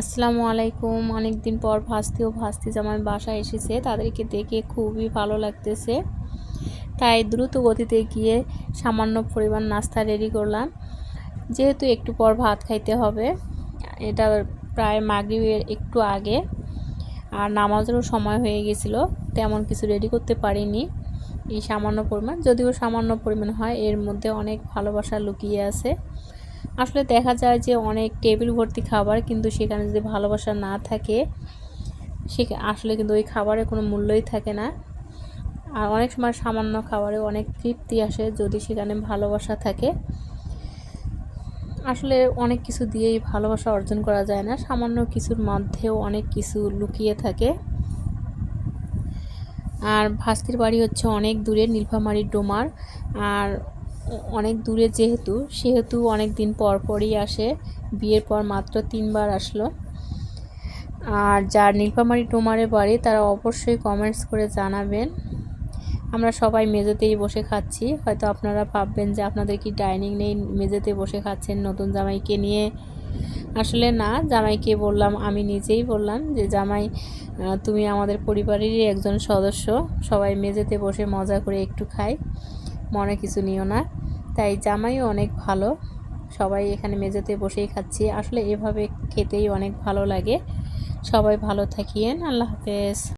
আসসালামু আলাইকুম। অনেক দিন পর ভাস্তি ও ভাস্তি জামাই বাসায় এসেছে। তাদেরকে দেখে খুবই ভালো লাগতেছে। তাই দ্রুত গতিতে গিয়ে সামান্য পরিমাণ নাস্তা রেডি করলাম। যেহেতু একটু পর ভাত খাইতে হবে, এটা প্রায় মাগরিবের একটু আগে। আর নামাজেরও সময় হয়ে গেছিল, তেমন কিছু রেডি করতে পারিনি এই সামান্য পরিমাণ। যদিও সামান্য পরিমাণ হয়, এর মধ্যে অনেক ভালোবাসা লুকিয়ে আছে। আসলে দেখা যায় যে অনেক টেবিল ভর্তি খাবার কিন্তু সেখানে যদি ভালোবাসা না থাকে, সে আসলে কিন্তু ওই খাবারের কোনো মূল্যই থাকে না। আর অনেক সময় সামান্য খাবারে অনেক তৃপ্তি আসে যদি সেখানে ভালোবাসা থাকে। আসলে অনেক কিছু দিয়েই ভালোবাসা অর্জন করা যায় না, সামান্য কিছুর মধ্যেও অনেক কিছু লুকিয়ে থাকে। আর ভাস্তির বাড়ি হচ্ছে অনেক দূরে, নীলফামারির ডোমার। আর অনেক দূরে যেহেতু, সেহেতু অনেক দিন পর পরই আসে। বিয়ের পর মাত্র তিনবার আসলো। আর যার নীলফামারি টোমারে বাড়ি, তারা অবশ্যই কমেন্টস করে জানাবেন। আমরা সবাই মেজেতেই বসে খাচ্ছি। হয়তো আপনারা ভাববেন যে আপনাদের কি ডাইনিং নেই মেজেতে বসে খাচ্ছেন নতুন জামাইকে নিয়ে। আসলে না, জামাইকে বললাম, আমি নিজেই বললাম যে, জামাই তুমি আমাদের পরিবারেরই একজন সদস্য। সবাই মেজেতে বসে মজা করে একটু খাই। মনে কিছু নিও না। তাই জামাইও অনেক ভালো। সবাই এখানে মেঝেতে বসেই খাচ্ছি। আসলে এভাবে খেতেই অনেক ভালো লাগে। সবাই ভালো থাকিয়েন। আল্লাহ হাফেজ।